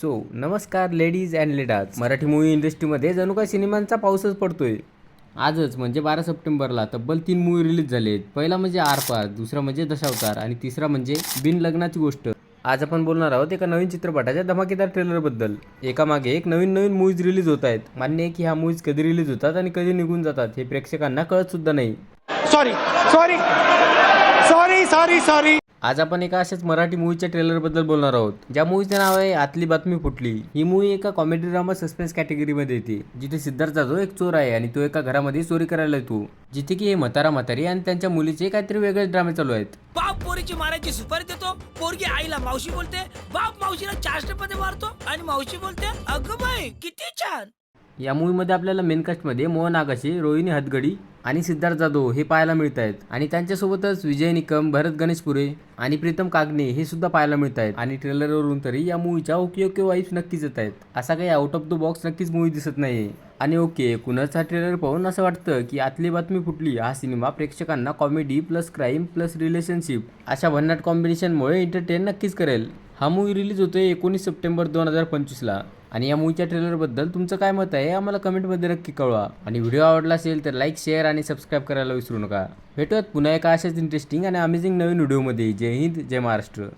So नमस्कार ladies and ladies Marathi movie इंडस्ट्रीमध्ये जणू काय सिनेमांचा पाऊसच पडतोय. आजच म्हणजे बारा सप्टेंबरला तब्बल तीन मूवी रिलीज झाले आहेत पहिला म्हणजे आरपार दुसरा म्हणजे दशावतार आणि तिसरा म्हणजे बिन लग्नाची गोष्ट. आज आपण बोलणार आहोत एका नवीन चित्रपटाच्या धमाकेदार ट्रेलरबद्दल एका मागे एक नवीन नवीन मूवीज रिलीज होत आहेत. मान्य आहे की ह्या मूवीज कधी रिलीज होतात आणि कधी निघून जातात हे प्रेक्षकांना कळत सुद्धा नाही. Sorry sorry sorry sorry sorry आज आपण एका अशाच मराठी मूवीच्या ट्रेलरबद्दल बोलणार आहोत. ज्या मूवीचं नाव आहे आतली बातमी फुटली. ही मूवी एका कॉमेडी ड्रामा सस्पेन्स कॅटेगरीमध्ये येते जिथे सिद्धार्थ जाधव एक चोर आहे आणि तो एका घरामध्ये चोरी करायला येतो. जिथे की हे म्हातारा म्हातारी आणि त्यांच्या मुलीचे काहीतरी वेगळे ड्रामे चालू आहेत. बाप पोरीची मारायची सुपारी देतो पोरगी आईला मावशी बोलते बाप मावशीला चार मारतो आणि मावशी बोलते अगं बाई किती छान. या मूवीमध्ये आपल्याला मेन कास्टमध्ये मोहन आगाशे रोहिणी हदगडी आणि सिद्धार्थ जाधव हे पाहायला मिळत आहेत आणि त्यांच्यासोबतच विजय निकम भरत गणेशपुरे आणि प्रीतम कागणे हे सुद्धा पाहायला मिळत आहेत आणि ट्रेलरवरून तरी या मूवीच्या ओके ओके वाईब्स नक्कीच येत आहेत असा काही आउट ऑफ द बॉक्स नक्कीच मूवी दिसत नाही आणि ओके कुणाचा ट्रेलर पाहून असं वाटतं की आतली बातमी फुटली हा सिनेमा प्रेक्षकांना comedy plus crime plus relationship अशा भन्नाट कॉम्बिनेशनमुळे एंटरटेन नक्कीच करेल. हा मूवी रिलीज होतो आहे एकोणीस सप्टेंबर दोन हजार पंचवीसला. आणि या मूवीच्या ट्रेलरबद्दल तुमचं काय मत आहे आम्हाला कमेंटमध्ये नक्की कळवा. आणि व्हिडिओ आवडला असेल तर लाईक शेअर आणि सबस्क्राईब करायला विसरू नका. भेटूयात पुन्हा एका अशाच इंटरेस्टिंग आणि अमेझिंग नवीन व्हिडिओमध्ये जय हिंद जय महाराष्ट्र.